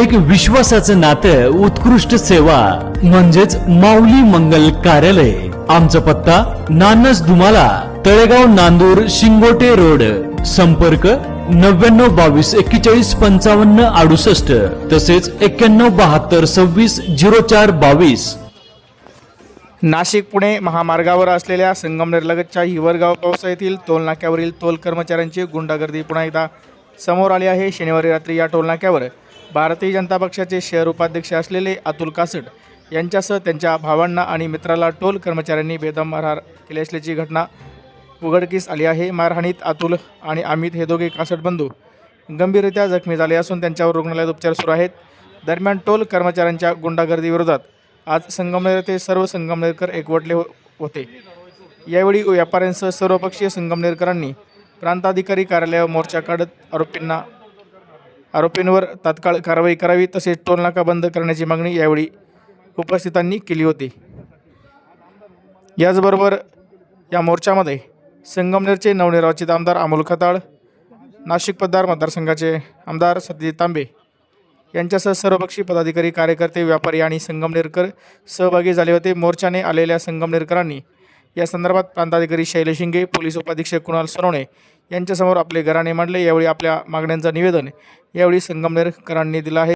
एक विश्वासाचं नातं उत्कृष्ट सेवा म्हणजेच माऊली मंगल कार्यालय. आमचा पत्ता नानस दुमाला तळेगाव नांदूर शिंगोटे रोड. संपर्क नव्याण्णव बावीस एक्केचाळीस पंचावन्न अडुसष्ट. तसेच एक्क्याण्णव बहात्तर सव्वीस झिरो चार बावीस. नाशिक पुणे महामार्गावर असलेल्या संगमनेरलगतच्या हिवरगाव पावसा येथील टोलनाक्यावरील टोल कर्मचाऱ्यांची गुंडागर्दी पुन्हा एकदा समोर आली आहे. शनिवारी रात्री या टोलनाक्यावर भारतीय जनता पक्षाचे शहर उपाध्यक्ष असलेले अतुल कासट यांच्यासह त्यांच्या भावांना आणि मित्राला टोल कर्मचाऱ्यांनी बेदम मारहाण केली असल्याची घटना उघडकीस आली आहे. मारहाणीत अतुल आणि अमित हे दोघे कासट बंधू गंभीररित्या जखमी झाले असून त्यांच्यावर रुग्णालयात उपचार सुरू आहेत. दरम्यान टोल कर्मचाऱ्यांच्या गुंडागर्दीविरोधात आज संगमनेर येथे सर्व संगमनेरकर एकवटले हो- होते. यावेळी व्यापाऱ्यांसह सर्वपक्षीय संगमनेरकरांनी प्रांताधिकारी कार्यालयावर मोर्चा काढत आरोपींना आरोपींवर तात्काळ कारवाई करावी तसेच टोलनाका बंद करण्याची मागणी यावेळी उपस्थितांनी केली होती. याचबरोबर या मोर्चामध्ये संगमनेरचे नवनिर्वाचित आमदार अमोल खताळ नाशिक पद्दार मतदारसंघाचे आमदार सत्यजित तांबे यांच्यासह सर्वपक्षीय पदाधिकारी कार्यकर्ते व्यापारी आणि संगमनेरकर सहभागी झाले होते. मोर्चाने आलेल्या संगमनेरकरांनी या संदर्भात प्रांताधिकारी शैलेश शिंगे पोलीस उपाधीक्षक कुणाल सोनवणे यांच्यासमोर आपले घराणे मांडले. यावेळी आपल्या मागण्यांचं निवेदन यावेळी संगमनेरकरांनी दिलं आहे.